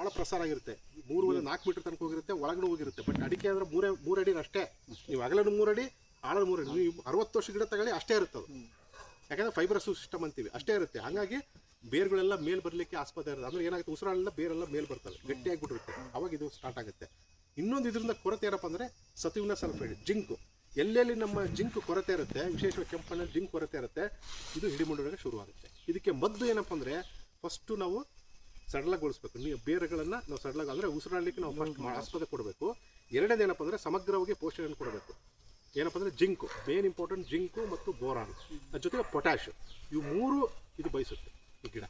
ಭಾಳ ಪ್ರಸಾರ ಆಗಿರುತ್ತೆ. ಮೂರುವರೆ ನಾಲ್ಕು ಮೀಟರ್ ತನಕ ಹೋಗಿರುತ್ತೆ, ಒಳಗಡೆ ಹೋಗಿರುತ್ತೆ. ಬಟ್ ಅಡಿಕೆ ಅಂದ್ರೆ ಮೂರೇ ಮೂರು ಅಷ್ಟೇ. ನೀವು ಅಗಲನು ಮೂರು ಅಡಿ ಆಳದ ಮೂರು ಅಡಿ ನೀವು ಅರವತ್ತು ವರ್ಷ ಗಿಡ ತಗೊಳ್ಳಿ, ಅಷ್ಟೇ ಇರುತ್ತೆ ಅದು ಯಾಕಂದ್ರೆ ಫೈಬರಸ್ ಸಿಸ್ಟಮ್ ಅಂತೀವಿ, ಅಷ್ಟೇ ಇರುತ್ತೆ. ಹಾಗಾಗಿ ಬೇರ್ಗಳೆಲ್ಲ ಮೇಲ್ ಬರಲಿಕ್ಕೆ ಆಸ್ಪದ ಇರುತ್ತೆ ಅಂದ್ರೆ ಏನಾಗುತ್ತೆ ಉಸಿರಾಳೆಲ್ಲ ಬೇರೆಲ್ಲ ಮೇಲ್ ಬರ್ತವೆ. ಗಟ್ಟಿಯಾಗಿಬಿಟ್ಟಿರುತ್ತೆ ಅವಾಗ ಇದು ಸ್ಟಾರ್ಟ್ ಆಗುತ್ತೆ. ಇನ್ನೊಂದು ಇದರಿಂದ ಕೊರತೆ ಏನಪ್ಪ ಅಂದ್ರೆ ಸತುವಿನ ಸಲ್ಫೈಡ್ ಜಿಂಕು. ಎಲ್ಲೆಲ್ಲಿ ನಮ್ಮ ಜಿಂಕ್ ಕೊರತೆ ಇರುತ್ತೆ, ವಿಶೇಷವಾಗಿ ಕೆಂಪಣ್ಣಲ್ಲಿ ಜಿಂಕ್ ಕೊರತೆ ಇರುತ್ತೆ, ಇದು ಹಿಡಿಮುಂಡೋಗೆ ಶುರುವಾಗುತ್ತೆ. ಇದಕ್ಕೆ ಮದ್ದು ಏನಪ್ಪ ಅಂದ್ರೆ ಫಸ್ಟು ನಾವು ಸಡಲಗೊಳಿಸ್ಬೇಕು ನೀವು ಬೇರುಗಳನ್ನು ನಾವು ಸಡಲ ಅಂದರೆ ಉಸಿರಾಡಲಿಕ್ಕೆ ನಾವು ಫಸ್ಟ್ ಆಸ್ಪದ ಕೊಡಬೇಕು. ಎರಡನೇದು ಏನಪ್ಪ ಅಂದರೆ ಸಮಗ್ರವಾಗಿ ಪೋಷಣೆಯನ್ನು ಕೊಡಬೇಕು. ಏನಪ್ಪ ಅಂದರೆ ಜಿಂಕು ಮೇನ್ ಇಂಪಾರ್ಟೆಂಟ್ ಜಿಂಕು ಮತ್ತು ಬೋರಾನ್. ಅದ್ರ ಜೊತೆಗೆ ಪೊಟ್ಯಾಶ್ ಇವು ಮೂರು ಇದು ಬಯಸುತ್ತೆ ಈ ಗಿಡ.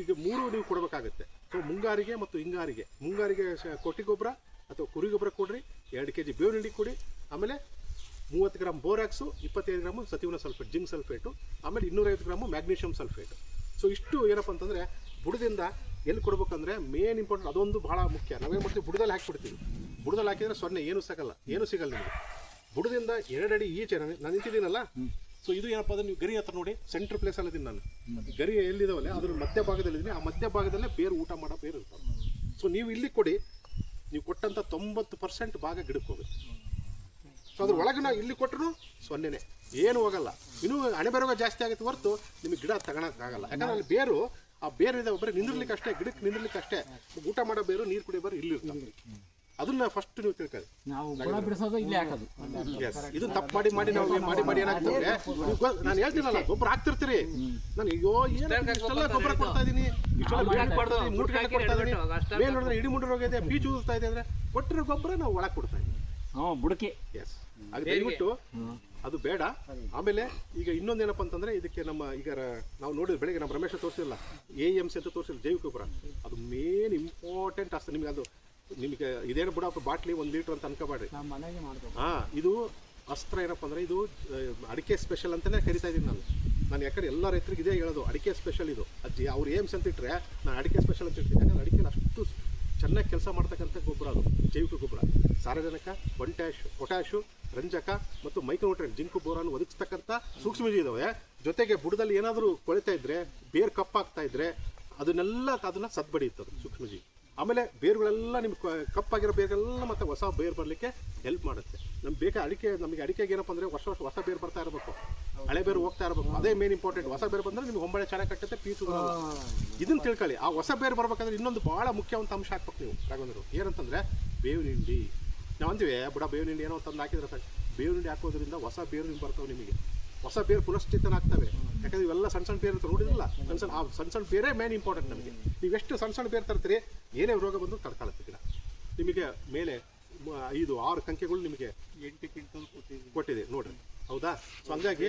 ಈಗ ಮೂರು ನೀವು ಕೊಡಬೇಕಾಗುತ್ತೆ. ಸೊ ಮುಂಗಾರಿಗೆ ಮತ್ತು ಹಿಂಗಾರಿಗೆ. ಮುಂಗಾರಿಗೆ ಕೊಟ್ಟಿ ಗೊಬ್ಬರ ಅಥವಾ ಕುರಿ ಗೊಬ್ಬರ ಕೊಡ್ರಿ, ಎರಡು ಕೆ ಜಿ ಬೇವಿನ ಕೊಡಿ. ಆಮೇಲೆ ಮೂವತ್ತು ಗ್ರಾಮ್ ಬೋರಾಕ್ಸು, ಇಪ್ಪತ್ತೈದು ಗ್ರಾಮು ಸತಿವನ ಸಲ್ಫೇಟ್, ಜಿಂಕ್ ಸಲ್ಫೇಟು. ಆಮೇಲೆ ಇನ್ನೂರೈವತ್ತು ಗ್ರಾಮು ಮ್ಯಾಗ್ನೀಷಿಯಂ ಸಲ್ಫೇಟು. ಸೊ ಇಷ್ಟು ಏನಪ್ಪ ಅಂತಂದರೆ, ಬುಡದಿಂದ ಎಲ್ಲಿ ಕೊಡ್ಬೇಕಂದ್ರೆ ಮೇನ್ ಇಂಪಾರ್ಟೆಂಟ್ ಅದೊಂದು ಭಾಳ ಮುಖ್ಯ. ನಾವೇನು ಮಾಡ್ತೀವಿ? ಬುಡದಲ್ಲಿ ಹಾಕಿಬಿಡ್ತೀವಿ. ಬುಡದಲ್ಲಿ ಹಾಕಿದ್ರೆ ಸೊನ್ನೆ, ಏನು ಸಿಗಲ್ಲ ಏನು ಸಿಗಲ್ಲ ನಿಮಗೆ. ಬುಡದಿಂದ ಎರಡಡಿ ಈಚೆ, ನಾನು ನಾನು ನಿಂತಿದ್ದೀನಲ್ಲ? ಸೊ ಇದು ಏನಪ್ಪ ಅಂದ್ರೆ ನೀವು ಗರಿ ಹತ್ರ ನೋಡಿ ಸೆಂಟ್ರ್ ಪ್ಲೇಸ್ ಅಲ್ಲಿ ನಾನು. ಗರಿ ಎಲ್ಲಿದಾವಲ್ಲ? ಅದ್ರ ಮಧ್ಯ ಭಾಗದಲ್ಲಿ ಆ ಮಧ್ಯ ಭಾಗದಲ್ಲೇ ಬೇರು ಊಟ ಮಾಡೋ ಬೇರು ಇರ್ತಾವೆ. ಸೊ ನೀವು ಇಲ್ಲಿ ಕೊಡಿ, ನೀವು ಕೊಟ್ಟಂತ ತೊಂಬತ್ತು ಪರ್ಸೆಂಟ್ ಭಾಗ ಗಿಡಕ್ಕೆ ಹೋಗುತ್ತೆ. ಸೊ ಅದ್ರ ಒಳಗೆ ನಾವು ಇಲ್ಲಿ ಕೊಟ್ಟರು ಸೊನ್ನೆನೆ. ಏನು ಹೋಗಲ್ಲ. ಇನ್ನೂ ಅಣೆಬೇರೋಗ ಜಾಸ್ತಿ ಆಗುತ್ತೆ ಹೊರತು ನಿಮಗೆ ಗಿಡ ತಗೊಳಕ್ಕಾಗಲ್ಲ ಯಾಕಂದ್ರೆ ಅಲ್ಲಿ ಬೇರು ಆ ಬೇರು ಇದೆ ಬರೀ ನಿಂದಿರ್ಲಿಕ್ಕೆ ಅಷ್ಟೇ ಗಿಡಕ್ಕೆ ನಿಂದಿರ್ಲಿಕ್ಕೆ ಅಷ್ಟೇ. ಊಟ ಮಾಡೋ ಬೇರು ನೀರು ಕುಡಿಯೋ ಬೇರು ಇಲ್ಲಿ ಅದನ್ನ ಫಸ್ಟ್ ನೀವು ತಿಳ್ಕೊಳ್ಳಿ. ನಾವು ತಪ್ಪ ಬಿಡಿಸೋದು ಇಲ್ಲೇ ಹಾಕೋದು. ಎಸ್ ಇದನ್ನ ತಪ್ಪು ಮಾಡಿ ಮಾಡಿ ನಾವು ಮಾಡಿ ಮಾಡಿ ಏನಾಗ್ತದೆ ನಾನು ಹೇಳ್ತೀನಲ್ಲ ಗೊಬ್ಬರ ಹಾಕ್ತಿರ್ತೀರಿ. ನಾನು ಅಯ್ಯೋ ಏನು ಇಷ್ಟೆಲ್ಲ ಗೊಬ್ಬರ ಕೊಡ್ತಾ ಇದೀನಿ. ಇಷ್ಟೆಲ್ಲ ಬೇಳೆ ಕೊಡ್ತಾ ಇದೀನಿ ಮೂಟೆ ಕೊಡ್ತಾ ಇದೀನಿ. ಮೇಲೆ ನೋಡಿದ್ರೆ ಇಡಿ ಮುಂಡ್ರ ಹೋಗಿದೆ ಬೀಜ ಊದಿಸ್ತಾ ಇದೆ ಅಂದ್ರೆ ಕೊಟ್ಟಿರೋ ಗೊಬ್ಬರ ನಾವು ಒಳಗೆ ಕೊಡ್ತಾ ಇದೀವಿ. ಹ್ಞೂ ಬುಡಕೆ ಎಸ್ ದಯವಿಟ್ಟು ಅದು ಬೇಡ. ಆಮೇಲೆ ಈಗ ಇನ್ನೊಂದೇನಪ್ಪ ಅಂತಂದ್ರೆ ಇದಕ್ಕೆ ನಮ್ಮ ಈಗ ನಾವು ನೋಡಿದ್ರೆ ಬೆಳಗ್ಗೆ ನಮ್ಮ ರಮೇಶ ತೋರಿಸಿಲ್ಲ. ಎ ಎಂ ಸಿ ಅಂತ ತೋರಿಸಿಲ್ಲ ಜೈವಿಕ ಗೊಬ್ಬರ. ಅದು ಮೇನ್ ಇಂಪಾರ್ಟೆಂಟ್ ಅಷ್ಟೇ ನಿಮಗೆ ಅದು ನಿಮಗೆ ಇದೇನು ಬಿಡಪ್ಪ ಬಾಟ್ಲಿ ಒಂದು ಲೀಟ್ರ್ ಅಂತ ಅನ್ಕೋಬೇಡ್ರಿ. ಹಾ ಇದು ಅಸ್ತ್ರ ಏನಪ್ಪ ಅಂದ್ರೆ ಇದು ಅಡಿಕೆ ಸ್ಪೆಷಲ್ ಅಂತಾನೆ ಕರಿತಾ ಇದೀನಿ ನಾನು. ನಾನು ಯಾಕಂದ್ರೆ ಎಲ್ಲ ರೈತರಿಗೆ ಇದೇ ಹೇಳೋದು ಅಡಿಕೆ ಸ್ಪೆಷಲ್ ಇದು. ಅಜ್ಜಿ ಅವ್ರು ಏಮ್ಸ್ ಅಂತ ಇಟ್ಟರೆ ನಾನು ಅಡಿಕೆ ಸ್ಪೆಷಲ್ ಅಂತ ಇರ್ತೀನಿ ಯಾಕಂದ್ರೆ ಅಡಿಕೆ ಅಷ್ಟು ಚೆನ್ನಾಗಿ ಕೆಲಸ ಮಾಡ್ತಕ್ಕಂಥ ಗೊಬ್ಬರ ಅದು ಜೈವಿಕ ಗೊಬ್ಬರ. ಸಾರಜನಕ ಪೊಟ್ಯಾಶ್ ಪೊಟ್ಯಾಶು ರಂಜಕ ಮತ್ತು ಮೈಕ್ರೋನ್ಯೂಟ್ರೆಂಟ್ ಜಿಂಕು ಬೋರಾನ್ ಒದಗಿಸ್ತಕ್ಕಂಥ ಸೂಕ್ಷ್ಮಜೀವಿ ಇದಾವೆ. ಜೊತೆಗೆ ಬುಡದಲ್ಲಿ ಏನಾದರೂ ಕೊಳಿತಾ ಇದ್ರೆ, ಬೇರ್ ಕಪ್ಪಾಗ್ತಾ ಇದ್ರೆ, ಅದನ್ನೆಲ್ಲ ಅದನ್ನ ಸದ್ಬಡಿಯುತ್ತದೆ ಸೂಕ್ಷ್ಮಜೀವಿ. ಆಮೇಲೆ ಬೇರುಗಳೆಲ್ಲ ನಿಮ್ಗೆ ಕಪ್ಪಾಗಿರೋ ಬೇರುಗಳೆಲ್ಲ ಮತ್ತೆ ಹೊಸ ಬೇರು ಬರಲಿಕ್ಕೆ ಹೆಲ್ಪ್ ಮಾಡುತ್ತೆ. ನಮ್ಗೆ ಬೇಕಾ ಅಡಿಕೆ, ನಮಗೆ ಅಡಿಕೆಗೆ ಏನಪ್ಪ ಅಂದ್ರೆ ವರ್ಷ ವರ್ಷ ಹೊಸ ಬೇರು ಬರ್ತಾ ಇರಬೇಕು. ಹಳೆ ಬೇರು ಹೋಗ್ತಾ ಇರಬೇಕು. ಅದೇ ಮೇನ್ ಇಂಪಾರ್ಟೆಂಟ್ ಹೊಸ ಬೇರು ಬಂದರೆ ನಿಮ್ಗೆ ಹೊಂಬಳೆ ಚೆನ್ನಾಗಿ ಕಟ್ಟುತ್ತೆ, ಪೀಸು. ಇದನ್ನ ತಿಳ್ಕೊಳ್ಳಿ. ಆ ಹೊಸ ಬೇರು ಬರ್ಬೇಕಂದ್ರೆ ಇನ್ನೊಂದು ಭಾಳ ಮುಖ್ಯವಂತ ಅಂಶ ಹಾಕ್ಬೇಕು ನೀವು, ರಾಘವೇಂದ್ರ ಏನಂತಂದ್ರೆ, ಬೇವಿನ ಹಿಂಡಿ ನಾವು ಅಂತೀವಿ ಬುಡ ಬೇವಿನ ಹಿಂಡಿ ಏನೋ ತಂದು ಹಾಕಿದ್ರೆ ಸರ್ ಬೇವಿನ ಹಿಂಡಿ ಹಾಕೋದ್ರಿಂದ ಹೊಸ ಬೇರು ನಿಮ್ಗೆ ಬರ್ತಾವೆ ನಿಮಗೆ. ಹೊಸ ಬೇರು ಪುನಶ್ಚೇತನ ಆಗ್ತವೆ. ಯಾಕಂದ್ರೆ ಇವೆಲ್ಲ ಸಣ್ಣ ಸಣ್ಣ ಬೇರು ಅಂತ ನೋಡಿದ್ರಲ್ಲ ಸಣ್ಣ ಸಣ್ಣ ಆ ಸಣ್ಣ ಸಣ್ಣ ಬೇರೆ ಮೇನ್ ಇಂಪಾರ್ಟೆಂಟ್ ನಮಗೆ. ನೀವು ಎಷ್ಟು ಸಣ್ಣ ಸಣ್ಣ ಬೇರು ತರ್ತೀರಿ ಏನೇ ರೋಗ ಬಂದರೂ ತಡ್ಕೊಳ್ಳುತ್ತೆ ಗಿಡ ನಿಮಗೆ ಮೇಲೆ ಐದು ಆರು ಕಂಕೆಗಳು ನಿಮಗೆ ಎಂಟು ಕ್ವಿಂಟಲ್ ಕೊಟ್ಟಿದೆ ನೋಡ್ರಿ. ಹೌದಾ? ಸೊ ಹಂಗಾಗಿ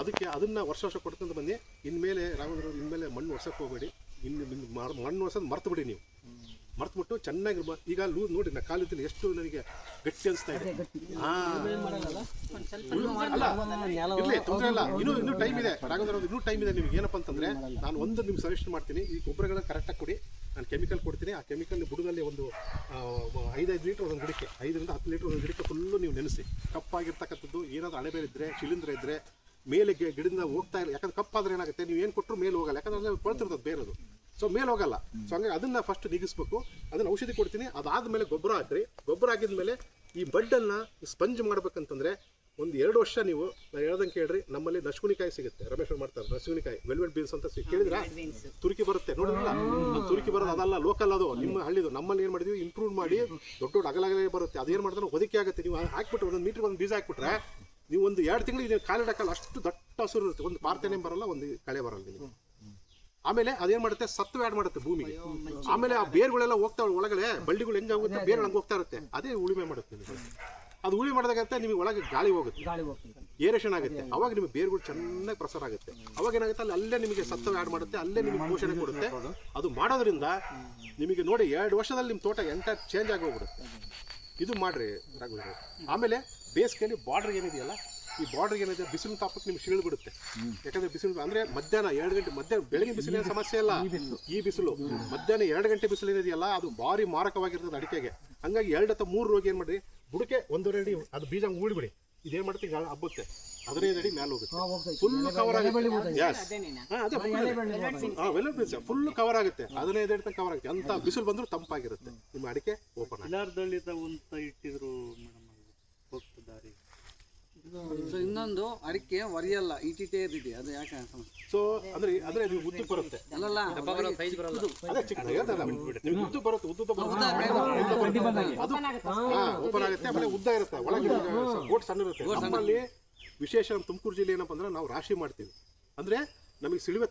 ಅದಕ್ಕೆ ಅದನ್ನ ವರ್ಷ ವರ್ಷ ಕೊಡ್ಕೊಂಡು ಬನ್ನಿ ಇನ್ಮೇಲೆ ರಾಘವೇಂದ್ರ ಇನ್ಮೇಲೆ ಮಣ್ಣು ಒರ್ಸಕ್ಕೆ ಹೋಗಬೇಡಿ. ಇನ್ನು ಮಣ್ಣು ಒರ್ಸೋದು ಮರ್ತು ಬಿಡಿ ನೀವು. ಮರ್ತ್ಬಿಟ್ಟು ಚೆನ್ನಾಗಿ ಈಗ ಲೂಸ್ ನೋಡಿ ನಾ ಕಾಲಿದ್ದೀನಿ ಎಷ್ಟು ನನಗೆ ಗಟ್ಟಿ ಅನಿಸ್ತಾ ಇದೆ. ಇರಲಿ ತೊಂದರೆ ಇಲ್ಲ. ಇನ್ನೂ ಇನ್ನೂ ಟೈಮ್ ಇದೆ. ರಾಘವೇಂದ್ರ ಇನ್ನೂ ಟೈಮ್ ಇದೆ ನಿಮ್ಗೆ. ಏನಪ್ಪ ಅಂತಂದ್ರೆ ನಾನು ಒಂದು ನಿಮ್ಗೆ ಸಜೆಷನ್ ಮಾಡ್ತೀನಿ. ಈ ಗೊಬ್ಬರಗಳನ್ನ ಕರೆಕ್ಟಾಗಿ ಕೊಡಿ. ನಾನು ಕೆಮಿಕಲ್ ಕೊಡ್ತೀನಿ. ಆ ಕೆಮಿಕಲ್ ಬುಡದಲ್ಲಿ ಒಂದು ಐದೈದು ಲೀಟರ್ ಒಂದು ಗಿಡಕ್ಕೆ ಐದರಿಂದ ಹತ್ತು ಲೀಟರ್ ಒಂದು ಗಿಡಕ್ಕೆ ಫುಲ್ಲು ನೀವು ನೆನೆಸಿ. ಕಪ್ಪಾಗಿರ್ತಕ್ಕಂಥದ್ದು ಏನಾದರೂ ಅಣೆಬೇರೆ ಇದ್ರೆ ಶಿಲೀಂಧ್ರ ಇದ್ರೆ ಮೇಲೆ ಗಿಡದಿಂದ ಹೋಗ್ತಾ ಇಲ್ಲ. ಯಾಕಂದ್ರೆ ಕಪ್ಪಾದ್ರೆ ಏನಾಗುತ್ತೆ? ನೀವು ಏನು ಕೊಟ್ಟರು ಮೇಲೆ ಹೋಗಲ್ಲ. ಯಾಕಂದ್ರೆ ಅದು ಕೊಳ್ತಿರ್ತದೆ ಬೇರೆದು. ಸೊ ಮೇಲೆ ಹೋಗಲ್ಲ. ಸೊ ಹಂಗಾಗಿ ಅದನ್ನ ಫಸ್ಟ್ ನೀಗಿಸ್ಬೇಕು. ಅದನ್ನ ಔಷಧಿ ಕೊಡ್ತೀನಿ. ಅದಾದ್ಮೇಲೆ ಗೊಬ್ಬರ ಹಾಕ್ರಿ. ಗೊಬ್ಬರ ಹಾಕಿದ್ಮೇಲೆ ಈ ಬಡ್ಡನ್ನ ಸ್ಪಂಜ್ ಮಾಡ್ಬೇಕಂತಂದ್ರೆ ಒಂದು ಎರಡು ವರ್ಷ ನೀವು ನಾನು ಹೇಳ್ದಂಗೆ ಕೇಳ್ರಿ ನಮ್ಮಲ್ಲಿ ನಶ್ಗುನಿಕಾಯಿ ಸಿಗುತ್ತೆ. ರಮೇಶ್ ಅವ್ರು ಮಾಡ್ತಾರೆ ನಶ್ಗುನಿಕಾಯಿ ವೆಲ್ವೆಟ್ ಬೀನ್ಸ್ ಅಂತ ಸಿ- ಕೇಳಿದ್ರಾ? ತುರುಕಿ ಬರುತ್ತೆ. ನೋಡಿದ್ರಲ್ಲ? ತುರುಕಿ ಬರೋದು ಅದಲ್ಲ ಲೋಕಲ್ ಅದು. ನಿಮ್ಮ ಹಳ್ಳಿದು. ನಮ್ಮಲ್ಲಿ ಏನು ಮಾಡಿದ್ವಿ? ಇಂಪ್ರೂವ್ ಮಾಡಿ ದೊಡ್ಡ ದೊಡ್ಡ ಅಗಲಗಲೇ ಬರುತ್ತೆ. ಅದೇನು ಮಾಡಿದ್ರೆ ಹೊದಿಕೆ ಆಗುತ್ತೆ. ನೀವು ಹಾಕ್ಬಿಟ್ಟು ಒಂದು ಮೀಟ್ರ್ ಒಂದು ಬೀಜ ಹಾಕ್ಬಿಟ್ರೆ ನೀವು ಒಂದು ಎರಡು ತಿಂಗಳು ನೀವು ಕಾಲಿಡಕ್ಕಲ್ಲ ಅಷ್ಟು ದಟ್ಟ ಹಸಿರು ಇರುತ್ತೆ. ಒಂದು ಪಾರ್ತೇನೆ ಬರಲ್ಲ ಒಂದು ಕಳೆ ಬರಲ್ಲ ನಿಮಗೆ. ಆಮೇಲೆ ಅದೇನ್ ಮಾಡುತ್ತೆ? ಸತ್ವ ಆಡ್ ಮಾಡುತ್ತೆ ಭೂಮಿಗೆ. ಆಮೇಲೆ ಆ ಬೇರುಗಳೆಲ್ಲ ಹೋಗ್ತಾವೆ ಒಳಗಡೆ. ಬಳ್ಳಿಗಳು ಹೆಂಗ್ ಆಗುತ್ತೆ? ಬೇರೆ ಹಂಗೆ ಹೋಗ್ತಾ ಇರುತ್ತೆ. ಅದೇ ಉಳುಮೆ ಮಾಡುತ್ತೆ ಅದು ಉಳಿ ಮಾಡಿದಾಗತ್ತೆ ನಿಮಗೆ ಒಳಗೆ ಗಾಳಿ ಹೋಗುತ್ತೆ. ಏರೇಷನ್ ಆಗುತ್ತೆ. ಅವಾಗ ನಿಮಗೆ ಬೇರುಗಳು ಚೆನ್ನಾಗಿ ಪ್ರಸಾರ ಆಗುತ್ತೆ. ಅವಾಗ ಏನಾಗುತ್ತೆ? ಅಲ್ಲಿ ಅಲ್ಲೇ ನಿಮಗೆ ಸತ್ವ ಆಡ್ ಮಾಡುತ್ತೆ ಅಲ್ಲೇ ನಿಮಗೆ ಪೋಷಣೆ ಕೊಡುತ್ತೆ. ಅದು ಮಾಡೋದ್ರಿಂದ ನಿಮಗೆ ನೋಡಿ ಎರಡು ವರ್ಷದಲ್ಲಿ ನಿಮ್ಮ ತೋಟ ಎಂಟರ್ ಚೇಂಜ್ ಆಗಿ ಹೋಗ್ಬಿಡುತ್ತೆ ಇದು ಮಾಡ್ರಿ ರಾಘವೇಂದ್ರ ಆಮೇಲೆ ಬೇಸಿಗೆಯಲ್ಲಿ ಬಾರ್ಡರ್ ಏನಿದೆಯಲ್ಲ? ಈ ಬಾರ್ಡರ್ ಏನಿದೆ ಬಿಸಿಲು ತಾಪಕ್ಕೆ ನಿಮ್ಗೆ ಶೀಳ್ ಬಿಡುತ್ತೆ. ಯಾಕಂದ್ರೆ ಬಿಸಿಲು ಅಂದ್ರೆ ಮಧ್ಯಾಹ್ನ ಎರಡು ಗಂಟೆ ಮಧ್ಯಾಹ್ನ ಬೆಳಗ್ಗೆ ಬಿಸಿಲಿನ ಸಮಸ್ಯೆ ಇಲ್ಲ. ಈ ಬಿಸಿಲು. ಮಧ್ಯಾಹ್ನ ಎರಡು ಗಂಟೆ ಬಿಸಿಲು ಏನಿದೆಯಲ್ಲ ಅದು ಭಾರಿ ಮಾರಕವಾಗಿರ್ತದೆ ಅಡಿಕೆಗೆ. ಹಂಗಾಗಿ ಎರಡು ಅಥವಾ ಮೂರು ರೋಗ ಏನ್ ಮಾಡ್ರಿ ಬುಡಕೆ ಒಂದೂವರೆ ಅಡಿ ಅದು ಬೀಜ ಉಳಿಬಿಡಿ. ಇದೇನ್ ಮಾಡ್ತೀವಿ ಈಗ ಹಬ್ಬುತ್ತೆ. ಹದಿನೈದು ಅಡಿ ಮ್ಯಾಲ ಹೋಗುತ್ತೆ. ಫುಲ್ ಕವರ್ ಆಗುತ್ತೆ. ಫುಲ್ ಕವರ್ ಆಗುತ್ತೆ. ಹದಿನೈದು ಅಡಿ ತನಕ ಕವರ್ ಆಗುತ್ತೆ. ಅಂತ ಬಿಸಿಲು ಬಂದ್ರು ತಂಪಾಗಿರುತ್ತೆ. ನಿಮ್ಮ ಅಡಿಕೆ ಓಪನ್ ಇಟ್ಟಿದ್ರು ಸೊ ಇನ್ನೊಂದು ಅಡಿಕೆ ಒರಿಯಲ್ಲ ಇಟಿಟೇ ಇದೆ ಅದು ಯಾಕೆ ಸೊ ಅಂದ್ರೆ ಅಂದ್ರೆ ಇದು ಉದ್ದು ಬರುತ್ತೆ. ಅಲ್ಲಲ್ಲ ಅದೇ ಚಿಕ್ಕ ಹೇಳ್ತಾರೆ ನಿಮ್ಗೆ ಉದ್ದು ಬರುತ್ತೆ ಉದ್ದುದ ಬರುತ್ತೆ. ಅದು ಓಪನ್ ಆಗುತ್ತೆ. ಆಮೇಲೆ ಉದ್ದ ಇರುತ್ತೆ. ಒಳಗೆ ಗೋಟ್ ಸಣ್ಣ ಇರುತ್ತೆ. ನಮ್ಮಲ್ಲಿ ವಿಶೇಷ ನಮ್ಮ ತುಮಕೂರು ಜಿಲ್ಲೆ ಏನಪ್ಪ ಅಂದ್ರೆ ನಾವು ರಾಶಿ ಮಾಡ್ತೀವಿ. ಅಂದ್ರೆ ನಮಗೆ ಸಿಳಿವೆ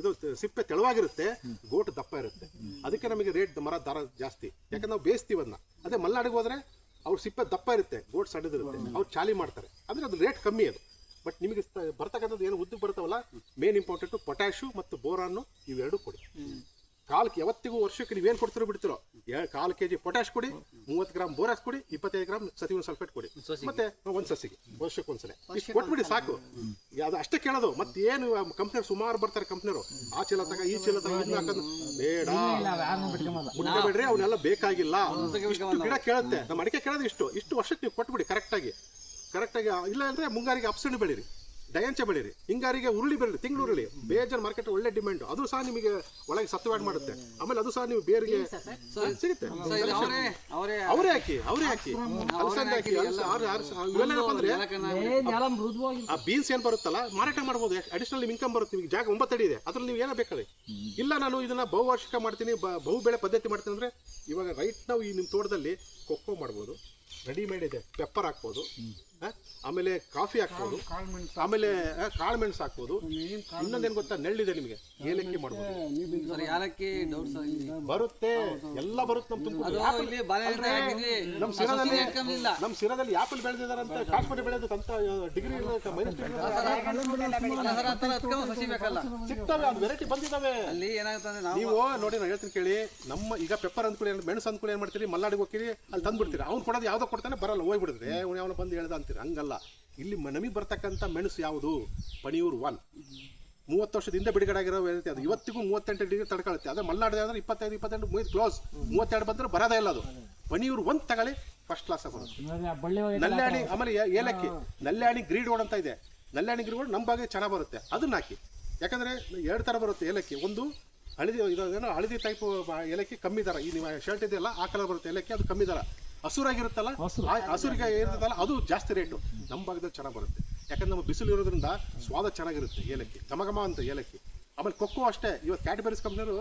ಇದು ಸಿಪ್ಪೆ ತೆಳುವಾಗಿರುತ್ತೆ ಗೋಟ್ ದಪ್ಪ ಇರುತ್ತೆ. ಅದಕ್ಕೆ ನಮಗೆ ರೇಟ್ ಮರ ದರ ಜಾಸ್ತಿ. ಯಾಕಂದ್ರೆ ನಾವು ಬೇಯಿಸ್ತೀವಿ ಅದನ್ನ ಅದೇ ಮಲ್ನಾಡಿಗೆ ಹೋದ್ರೆ ಅವ್ರ ಸಿಪ್ಪೆ ದಪ್ಪ ಇರುತ್ತೆ ಗೋಟ್ ಸಣ್ಣದಿರುತ್ತೆ. ಅವ್ರು ಚಾಲಿ ಮಾಡ್ತಾರೆ. ಅಂದರೆ ಅದು ರೇಟ್ ಕಮ್ಮಿ ಅದು. ಬಟ್ ನಿಮಗೆ ಬರ್ತಕ್ಕಂಥದ್ದು ಏನು ಉದ್ದು ಬರ್ತಾವಲ್ಲ ಮೇನ್ ಇಂಪಾರ್ಟೆಂಟು ಪೊಟ್ಯಾಶು ಮತ್ತು ಬೋರಾನು ಇವೆರಡು ಕೊಡಿ. ಕಾಲಕ್ಕೆ ಯಾವತ್ತಿಗೂ ವರ್ಷಕ್ಕೆ ನೀವೇನು ಕೊಡ್ತಿರೋ ಬಿಡ್ತಿರೋ. ಕಾಲು ಕೆ ಜಿ ಪೊಟ್ಯಾಶ್ ಕೊಡಿ ಮೂವತ್ತು ಗ್ರಾಮ್ ಬೋರಾಸ್ ಕೊಡಿ ಇಪ್ಪತ್ತೈದು ಗ್ರಾಮ್ ಸತಿವನ್ ಸಲ್ಫೇಟ್ ಕೊಡಿ. ಮತ್ತೆ ಒಂದು ಸಸಿಗೆ ವರ್ಷಕ್ಕೆ ಒಂದ್ಸಲ. ಇಷ್ಟು ಕೊಟ್ಬಿಡಿ ಸಾಕು. ಅದು ಅಷ್ಟೇ ಕೇಳೋದು. ಮತ್ತೆ ಏನು ಕಂಪ್ನಿ ಸುಮಾರು ಬರ್ತಾರೆ ಕಂಪ್ನಿಯವರು ಆ ಚೀಲ ತಗ ಈ ಚೀಲ ತಗ ಹಾಕೋದು. ಬೇಡ. ಅವನ್ನೆಲ್ಲ ಬೇಕಾಗಿಲ್ಲ. ಇಷ್ಟು ಗಿಡ ಕೇಳುತ್ತೆ. ನಮ್ಮ ಅಡಿಕೆ ಕೇಳೋದು ಇಷ್ಟು. ಇಷ್ಟು ವರ್ಷಕ್ಕೆ ನೀವು ಕೊಟ್ಬಿಡಿ ಕರೆಕ್ಟಾಗಿ ಕರೆಕ್ಟಾಗಿ ಇಲ್ಲ ಅಂದ್ರೆ ಮುಂಗಾರಿಗೆ ಅಪ್ಸಣಿ ಬೆಳೀರಿ. ಡಯಾಂಚ ಬೆಳೀರಿ. ಹಿಂಗಾರಿಗೆ ಉರುಳಿ ಬರಲಿ ತಿಂಗಳು ಉರುಳಿ. ಬೇಜಾರ್ ಮಾರ್ಕೆಟ್ ಒಳ್ಳೆ ಡಿಮ್ಯಾಂಡ್ ಅದು ಸಹ ನಿಮಗೆ ಒಳಗೆ ಸತ್ವಾಡ್ ಮಾಡುತ್ತೆ. ಆಮೇಲೆ ಅದು ಸಹ ನೀವು ಬೇರಿಗೆ ಸಿಗುತ್ತೆ. ಅವರೇ ಅವರೇ ಅವರೇ ಹಾಕಿ ಅವರೇ ಹಾಕಿ. ಅಲಸಂದೆ ಹಾಕಿ ನೆಲ ಆ ಬೀನ್ಸ್ ಏನ್ ಬರುತ್ತಲ್ಲ ಮಾರಾಟ ಮಾಡ್ಬೋದು. ಅಡಿಷನಲ್ ಇನ್ಕಮ್ ಬರುತ್ತೆ ನಿಮಗೆ. ಜಾಗ ಒಂಬತ್ತು ಅಡಿ ಇದೆ. ಅದ್ರಲ್ಲಿ ನೀವು ಏನೋ ಬೇಕಾದ್ರೆ? ಇಲ್ಲ ನಾನು ಇದನ್ನ ಬಹುವಾರ್ಷಿಕ ಮಾಡ್ತೀನಿ ಬಹು ಬೆಳೆ ಪದ್ಧತಿ ಮಾಡ್ತೀನಿ ಅಂದ್ರೆ ಇವಾಗ ರೈಟ್ ನಾವು ಈ ನಿಮ್ಮ ತೋಟದಲ್ಲಿ ಕೊಕ್ಕೋ ಮಾಡ್ಬೋದು. ರೆಡಿಮೇಡ್ ಇದೆ. ಪೆಪ್ಪರ್ ಹಾಕ್ಬೋದು. ಆಮೇಲೆ ಕಾಫಿ ಹಾಕ್ಬೋದು. ಆಮೇಲೆ ಕಾಳು ಮೆಣಸು ಹಾಕ್ಬೋದು. ಇನ್ನೊಂದೇನು ಗೊತ್ತಾ? ನೆಳ್ಳಿದೆ ನಿಮಗೆ. ಏಲಕ್ಕಿ ಮಾಡ್ಬೋದು. ಸರ್ ಯಾರಕ್ಕೆ ಡೌಟ್ ಸರ್. ಇಲ್ಲಿ ಬರುತ್ತೆ. ಎಲ್ಲ ಬರುತ್ತೆ ನಮ್ಮ ಅದು ತುಮಕೂರು ಇಲ್ಲಿ ನಮ್ಮ ಸಿರದಲ್ಲಿ ನಮ್ಮ ಸಿರದಲ್ಲಿ ಆಪಲ್ ಬೆಳೆದಿದಾರಂತ ಕಾಶ್ಮೀರಿ ಬೆಳೆದ ಅಂತ ಡಿಗ್ರಿ ಮೈನಸ್ ಸಿಗ್ತವೆ ಅದು ವೆರೈಟಿ ಬಂದಿದ್ದಾವೆ ಅಲ್ಲಿ ಏನಾಗುತ್ತೆ ನೀವು ನೋಡಿ ನಾನು ಹೇಳ್ತೀನಿ ಕೇಳಿ. ನಮ್ಮ ಈಗ ಪೆಪ್ಪರ್ ಅಂದ್ಕೊಳ್ಳಿ ಮೆಣಸು ಅಂದ್ಕೊಳ್ಳಿ ಏನು ಮಾಡ್ತೀರಿ? ಮಲ್ನಾಡಿಗೆ ಹೋಗ್ತೀರಿ ಅಲ್ಲಿ ತಂದ್ಬಿಡ್ತೀರಿ. ಅವ್ನು ಕೊಡೋದು ಯಾವ್ದೋ ಕೊಡ್ತಾನೆ ಬರಲ್ಲ ಹೋಗ್ಬಿಡಿದ್ರೆ ಅವ್ನು ಬಂದು ಹೇಳ್ದ ಅಂತೀರಿ ಹಂಗಲ್ಲ. ಇಲ್ಲಿ ನಮಗೆ ಬರ್ತಕ್ಕಂಥ ಮೆಣಸು ಯಾವುದು? ಪಣಿಯೂರು ಒನ್ ಮೂವತ್ತು ವರ್ಷದಿಂದ ಬಿಡುಗಡೆ ಆಗಿರೋ ಅದು. ಇವತ್ತಿಗೂ ಮೂವತ್ತೆಂಟು ಡಿಗ್ರಿ ತಡ್ಕೊಳುತ್ತೆ. ಅದೇ ಮಲ್ನಾಡಿದೆ ಆದರೆ ಇಪ್ಪತ್ತೈದು ಇಪ್ಪತ್ತೆಂಟು ಮುಗಿದು ಕ್ಲೋಸ್ ಮೂವತ್ತೆರಡು ಬಂದರೆ ಬರೋದೇ ಇಲ್ಲ ಅದು. ಪಣಿಯೂರು ಒಂದು ತಗೊಳ್ಳಿ ಫಸ್ಟ್ ಕ್ಲಾಸ್ ಬರುತ್ತೆ ನಲ್ಲಾಣಿ ಆಮೇಲೆ ಏಲಕ್ಕಿ. ನಲ್ಲಾಣಿ ಗ್ರೀಡ್ ಓಡ್ ಅಂತ ಇದೆ. ನಲ್ಲಾಣಿ ಗ್ರೀಡ್ ಓಡ್ ನಮ್ಮ ಬಗ್ಗೆ ಚೆನ್ನಾಗಿ ಬರುತ್ತೆ. ಅದನ್ನ ಹಾಕಿ. ಯಾಕಂದ್ರೆ ಎರಡು ಥರ ಬರುತ್ತೆ ಏಲಕ್ಕಿ. ಒಂದು ಹಳದಿ ಇದೇನೋ ಹಳದಿ ಟೈಪ್ ಏಲಕ್ಕಿ ಕಮ್ಮಿ ದರ. ಈ ನಿಮ್ಮ ಶರ್ಟ್ ಇದೆಯಲ್ಲ ಆ ಕಲರ್ ಬರುತ್ತೆ ಏಲಕ್ಕಿ. ಅದು ಕಮ್ಮಿ ದರ. ಹಸುರಾಗಿರುತ್ತಲ್ಲ? ಹಸುರಿಗೆ ಇರ್ತದಲ್ಲ ಅದು ಜಾಸ್ತಿ ರೇಟು ನಮ್ಮ ಭಾಗದಲ್ಲಿ ಚೆನ್ನಾಗಿ ಬರುತ್ತೆ. ಯಾಕಂದ್ರೆ ನಮ್ಮ ಬಿಸಿಲು ಇರೋದ್ರಿಂದ ಸ್ವಾದ ಚೆನ್ನಾಗಿರುತ್ತೆ ಏಲಕ್ಕಿ ಘಮಘಮ ಅಂತ ಏಲಕ್ಕಿ. ಆಮೇಲೆ ಕೊಕ್ಕೋ ಅಷ್ಟೇ. ಇವತ್ತು ಕ್ಯಾಟಬರೀಸ್ ಕಂಪ್ನಿಯವರು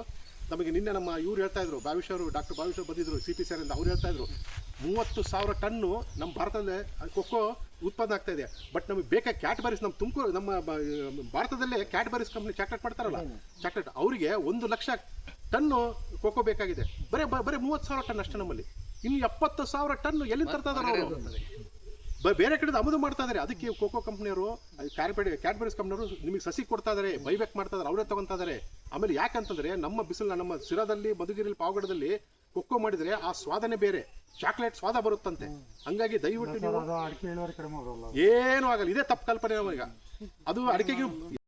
ನಮಗೆ ನಿನ್ನೆ ನಮ್ಮ ಇವ್ರು ಹೇಳ್ತಾ ಇದ್ರು ಭಾವಿಷ್ ಅವರು ಡಾಕ್ಟರ್ ಭಾವಿಷ್ ಅವರು ಬಂದಿದ್ರು ಸಿ ಪಿ ಸಿ ಅಂತ ಅವ್ರು ಹೇಳ್ತಾ ಇದ್ರು ಮೂವತ್ತು ಸಾವಿರ ಟನ್ನು ನಮ್ಮ ಭಾರತದಲ್ಲೇ ಕೊಕ್ಕೋ ಉತ್ಪನ್ನ ಆಗ್ತಾ ಇದೆ. ಬಟ್ ನಮಗೆ ಬೇಕಾ ಕ್ಯಾಟ್ಬರೀಸ್ ನಮ್ಮ ತುಮಕೂರು ನಮ್ಮ ಭಾರತದಲ್ಲೇ ಕ್ಯಾಟ್ಬರೀಸ್ ಕಂಪ್ನಿ ಚಾಕ್ಲೇಟ್ ಮಾಡ್ತಾರಲ್ಲ ಚಾಕ್ಲೇಟ್ ಅವರಿಗೆ ಒಂದು ಲಕ್ಷ ಟನ್ನು ಕೊಕ್ಕೋ ಬೇಕಾಗಿದೆ. ಬರೀ ಬರೀ ಮೂವತ್ತು ಸಾವಿರ ಟನ್ ಅಷ್ಟೇ ನಮ್ಮಲ್ಲಿ. ಇನ್ನು ಎಪ್ಪತ್ತು ಸಾವಿರ ಟನ್ ಎಲ್ಲಿ ತರ್ತಾ ಇದಾರೆ ಅವರು? ಬೇರೆ ಕಡೆ ಆಮದು ಮಾಡ್ತಾ ಇದಾರೆ. ಅದಕ್ಕೆ ಕೋಕೋ ಕಂಪ್ನಿಯವರು ಕ್ಯಾಡ್ಬರಿ ಕ್ಯಾಡ್ಬರೀಸ್ ಕಂಪ್ನಿಯವರು ನಿಮಗೆ ಸಸಿ ಕೊಡ್ತಾ ಇದಾರೆ ಬೈಬ್ಯಾಕ್ ಮಾಡ್ತಾ ಇದಾರೆ ಅವರೇ ತಗೊಂತ ಇದಾರೆ. ಆಮೇಲೆ ಯಾಕಂತಂದ್ರೆ ನಮ್ಮ ಬಿಸಿಲು ನಮ್ಮ ಸಿರದಲ್ಲಿ ಮಧುಗಿರಿಲಿ ಪಾವಗಡದಲ್ಲಿ ಕೊಕ್ಕೋ ಮಾಡಿದ್ರೆ ಆ ಸ್ವಾದನೆ ಬೇರೆ. ಚಾಕ್ಲೇಟ್ ಸ್ವಾದ ಬರುತ್ತಂತೆ. ಹಂಗಾಗಿ ದಯವಿಟ್ಟು ನೀವು ಇಳುವರಿ ಏನೂ ಆಗಲ್ಲ. ಇದೇ ತಪ್ಪು ಕಲ್ಪನೆ ಈಗ ಅದು ಅಡಿಕೆಗೆ